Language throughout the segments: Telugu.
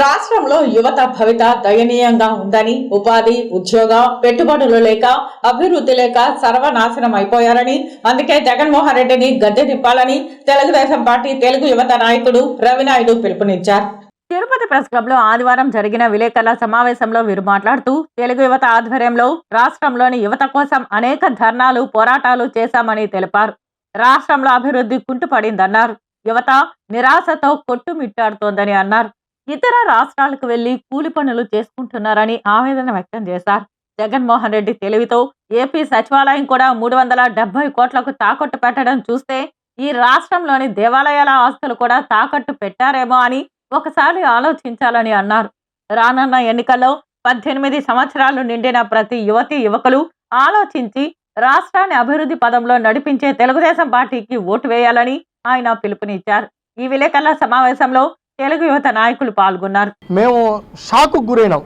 రాష్ట్రంలో యువత భవిత దయనీయంగా ఉందని ఉపాధి ఉద్యోగ పెట్టుబడులు లేక అభివృద్ధి లేక సర్వనాశనం అయిపోయారని అందుకే జగన్మోహన్ రెడ్డిని గద్దె తిప్పాలని తెలుగుదేశం పార్టీ తెలుగు యువత నాయకుడు రవినాయుడు పిలుపునిచ్చారు. తిరుపతి ప్రెస్ క్లబ్లో ఆదివారం జరిగిన విలేకరుల సమావేశంలో వీరు మాట్లాడుతూ తెలుగు యువత ఆధ్వర్యంలో రాష్ట్రంలోని యువత కోసం అనేక ధర్నాలు పోరాటాలు చేశామని తెలిపారు. రాష్ట్రంలో అభివృద్ధి కుంటుపడిందన్నారు. యువత నిరాశతో కొట్టుమిట్టాడుతోందని అన్నారు. ఇతర రాష్ట్రాలకు వెళ్ళి కూలి పనులు చేసుకుంటున్నారని ఆవేదన వ్యక్తం చేశారు. జగన్మోహన్ రెడ్డి తెలివితో ఏపీ సచివాలయం కూడా మూడు వందల డెబ్బై కోట్లకు తాకట్టు పెట్టడం చూస్తే ఈ రాష్ట్రంలోని దేవాలయాల ఆస్తులు కూడా తాకట్టు పెట్టారేమో అని ఒకసారి ఆలోచించాలని అన్నారు. రానున్న ఎన్నికల్లో పద్దెనిమిది సంవత్సరాలు నిండిన ప్రతి యువతి యువకులు ఆలోచించి రాష్ట్రాన్ని అభివృద్ధి పదంలో నడిపించే తెలుగుదేశం పార్టీకి ఓటు వేయాలని ఆయన పిలుపునిచ్చారు. ఈ విలేకరుల సమావేశంలో తెలుగు యువత నాయకులు పాల్గొన్నారు. మేము షాకు గురైనాం.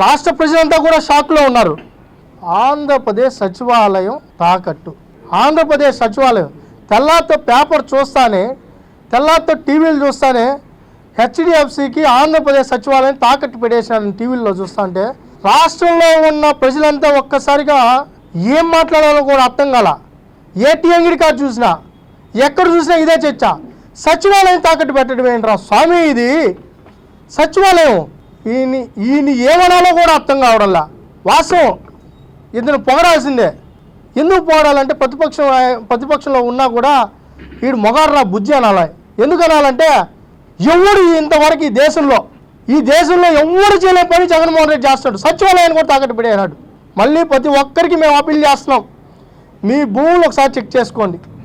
రాష్ట్ర ప్రజలంతా కూడా షాక్లో ఉన్నారు. ఆంధ్రప్రదేశ్ సచివాలయం తాకట్టు. ఆంధ్రప్రదేశ్ సచివాలయం. తెల్లారితో పేపర్ చూస్తానే తెల్లారితో టీవీలు చూస్తానే హెచ్డిఎఫ్సికి ఆంధ్రప్రదేశ్ సచివాలయం తాకట్టు పెట్టేసాను టీవీల్లో చూస్తుంటే రాష్ట్రంలో ఉన్న ప్రజలంతా ఒక్కసారిగా ఏం మాట్లాడాలో కూడా అర్థం కాల. ఏటీఎం గిడి కార్డు చూసినా ఎక్కడ చూసినా ఇదే చర్చ. సచివాలయం తాకట్టు పెట్టడం ఏంట్రా స్వామి ఇది? సచివాలయం. ఈయన ఈయన ఏమనాలో కూడా అర్థం కావడంలా? వాస్తవం. ఇతను పొగడాల్సిందే. ఎందుకు పొగడాలంటే ప్రతిపక్షం ప్రతిపక్షంలో ఉన్నా కూడా వీడు మొగాడ్రా బుజ్జి అనాలి. ఎందుకు అనాలంటే ఎవడు ఇంతవరకు ఈ దేశంలో ఈ దేశంలో ఎవడు చేయలే పని జగన్మోహన్ రెడ్డి చేస్తాడు. సచివాలయాన్ని కూడా తాకట్టు పెట్టేనాడు మళ్ళీ ప్రతి ఒక్కరికి మేము అప్పీల్ చేస్తున్నాం. మీ భూములు ఒకసారి చెక్ చేసుకోండి.